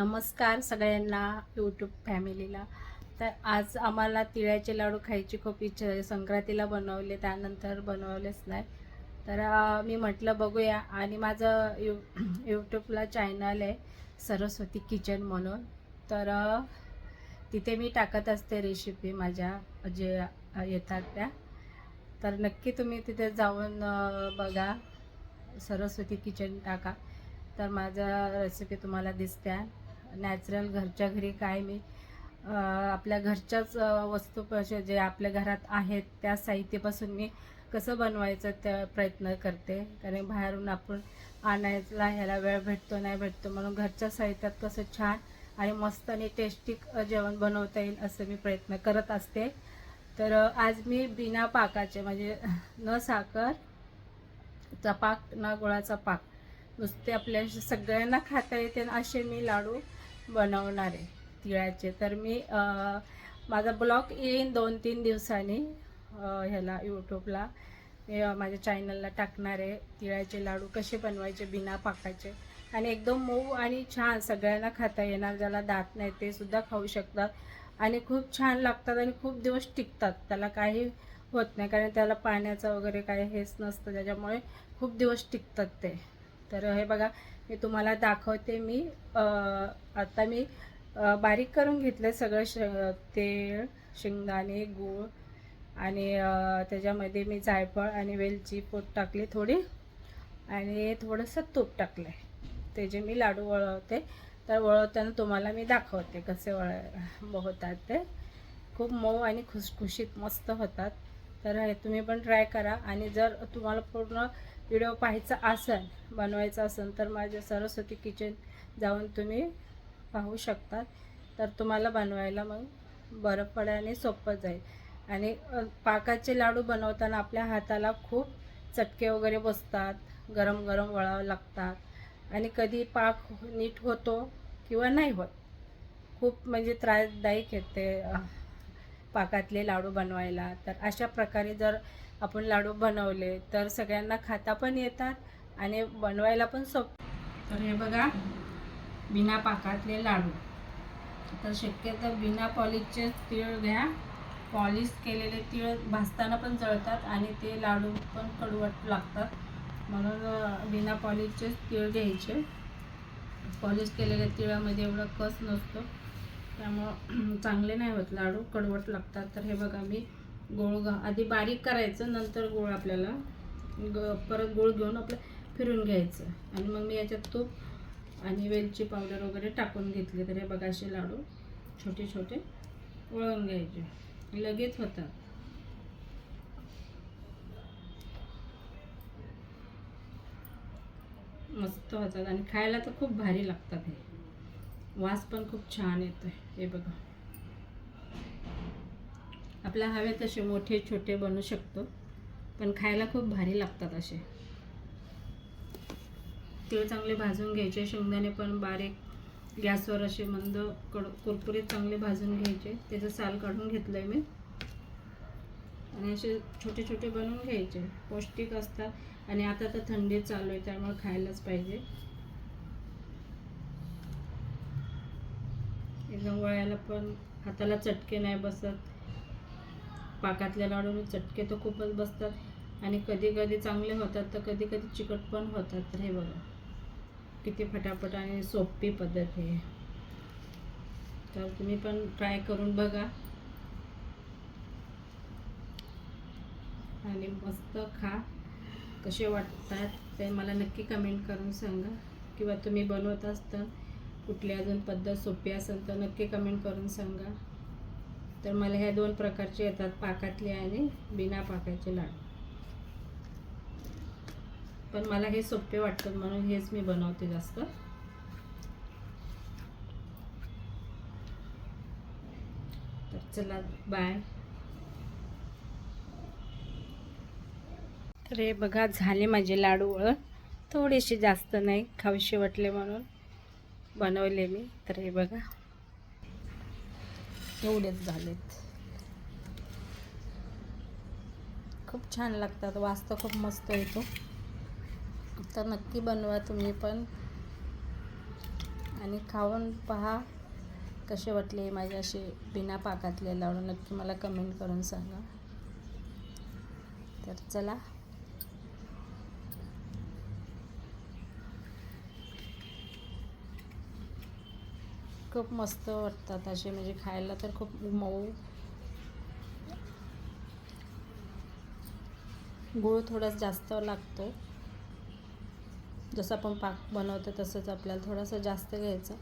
नमस्कार सगळ्यांना यूट्यूब फॅमिलीला तर आज आम्हाला तिळाचे लाडू खायची खूप इच्छा आहे. संक्रांतीला बनवले त्यानंतर बनवलेच नाही. तर मी म्हटलं बघूया. आणि माझं यू यूट्यूबला चॅनल आहे सरस्वती किचन म्हणून. तर तिथे मी टाकत असते रेसिपी माझ्या जे येतात त्या. तर नक्की तुम्ही तिथे जाऊन बघा. सरस्वती किचन टाका. तर माझा रेसिपी तुम्हाला दिसत्या. नॅचरल घरच्या घरी काय मी आपल्या घरच्याच वस्तू जे आपल्या घरात आहेत त्या साहित्यापासून मी कसं बनवायचं त्या प्रयत्न करते. कारण बाहेरून आपण आणायला ह्याला वेळ भेटतो नाही भेटतो म्हणून घरच्या साहित्यात कसं छान आणि मस्त आणि टेस्टी जेवण बनवता येईल असं मी प्रयत्न करत असते. तर आज मी बिना पाकाचे म्हणजे न साखर चा पाक न गुळाचा पाक नुसते आपल्या सगळ्यांना खाता येते असे मी लाडू बनवणार आहे तिळाचे. तर मी माझा ब्लॉग येईन दोन तीन दिवसांनी ह्याला यूट्यूबला मी माझ्या चॅनलला टाकणार आहे तिळाचे लाडू कसे बनवायचे बिना पाकाचे. आणि एकदम मऊ आणि छान सगळ्यांना खाता येणार ज्याला दात नाही ते सुद्धा खाऊ शकतात. आणि खूप छान लागतात आणि खूप दिवस टिकतात. त्याला काही होत नाही कारण त्याला पाण्याचं वगैरे काही हेच नसतं त्याच्यामुळे खूप दिवस टिकतात ते. तर हे बघा मी तुम्हाला दाखवते मी. आता मी बारीक करून घेतलं सगळं श तेळ शेंगदाणे गूळ आणि त्याच्यामध्ये मी जायफळ आणि वेलची पोट टाकली थोडी आणि थोडंसं तूप टाकलं आहे ते जे मी लाडू वळवते तर वळवताना तुम्हाला मी दाखवते कसे वळ होतात ते. खूप मऊ आणि खुसखुशीत मस्त होतात. तर हे तुम्ही पण ट्राय करा आणि जर तुम्हाला पूर्ण व्हिडिओ पाहायचा असेल बनवायचा असेल तर माझ्या सरस्वती किचन जाऊन तुम्ही पाहू शकतात. तर तुम्हाला बनवायला मग बरं पडेल आणि सोपं जाईल. आणि पाकाचे लाडू बनवताना आपल्या हाताला खूप चटके वगैरे बसतात गरम गरम वळावं लागतात. आणि कधी पाक नीट होतो किंवा नाही होत खूप म्हणजे त्रासदायक येते पाकातले लाडू बनवायला. तर अशा प्रकारे जर आपण लाडू बनवले तर सगळ्यांना खाता पण येतात आणि बनवायला पण सोप. तर हे बघा बिना पाकातले लाडू. तर शक्यतो बिना पॉलिशचे तीळ घ्या. पॉलिश केलेले तीळ भाजताना पण जळतात आणि ते लाडू पण कडवट लागतात. म्हणून बिना पॉलिशचेच तीळ घ्यायचे. पॉलिश केलेल्या तिळामध्ये एवढा कस नसतो. त्यामुळं चांगले नाही होत. लाडू कडवट लागतात. तर हे बघा मी गोळ आधी बारीक करायचं नंतर गोळ आपल्याला ग परत गोळ घेऊन आपलं फिरून घ्यायचं. आणि मग मी याच्यात तूप आणि वेलची पावडर वगैरे टाकून घेतली. तर हे बघा असे लाडू छोटे छोटे वळून घ्यायचे. लगेच होतात. मस्त होतात. आणि खायला तर खूप भारी लागतात हे. वास पण खूप छान येतोय. हे बघा. आपल्या हवे तसे मोठे छोटे बनू शकतो पण खायला खूप भारी लागतात असे. तीळ चांगले भाजून घ्यायचे शेंगदाणे पण बारीक गॅसवर असे मंद कड कुरकुरीत चांगले भाजून घ्यायचे. त्याचं साल काढून घेतलं आहे मी. आणि असे छोटे छोटे बनवून घ्यायचे. पौष्टिक असतात. आणि आता तर थंडी चालू आहे त्यामुळे खायलाच पाहिजे. एकदम पण हाताला चटके नाही बसत. पाकातल्या लाडूला चटके तर खूपच बसतात. आणि कधी कधी चांगले होतात तर कधी कधी चिकट पण होतात. तर हे बघा किती फटाफट आणि सोपी पद्धत आहे. तर तुम्ही पण ट्राय करून बघा. आणि मस्त खा. कसे वाटतात ते मला नक्की कमेंट करून सांगा. किंवा तुम्ही बनवत असता कुठली अजून पद्धत सोपी असेल तर नक्की कमेंट करून सांगा. तर मला ह्या दोन प्रकारचे येतात पाकातले आणि बिना पाकाचे लाडू. पण मला हे सोपे वाटतात म्हणून हेच मी बनवते जास्त. तर चला बाय तर हे बघा झाले माझे लाडू वळ थोडेसे जास्त नाही खाऊशी वाटले म्हणून. बनवले मी. तर हे बघा. एवढेच झालेत. खूप छान लागतात. वास तर खूप मस्त येतो. तर नक्की बनवा तुम्ही पण. आणि खाऊन पहा कसे वाटले माझे असे बिना पाकातले लाडू. नक्की मला कमेंट करून सांगा. तर चला. खूप मस्त वाटतात असे म्हणजे खायला तर खूप मऊ. गूळ थोडासा जास्त लागतो. जसं आपण पाक बनवतो तसंच आपल्याला थोडासा जास्त घ्यायचं.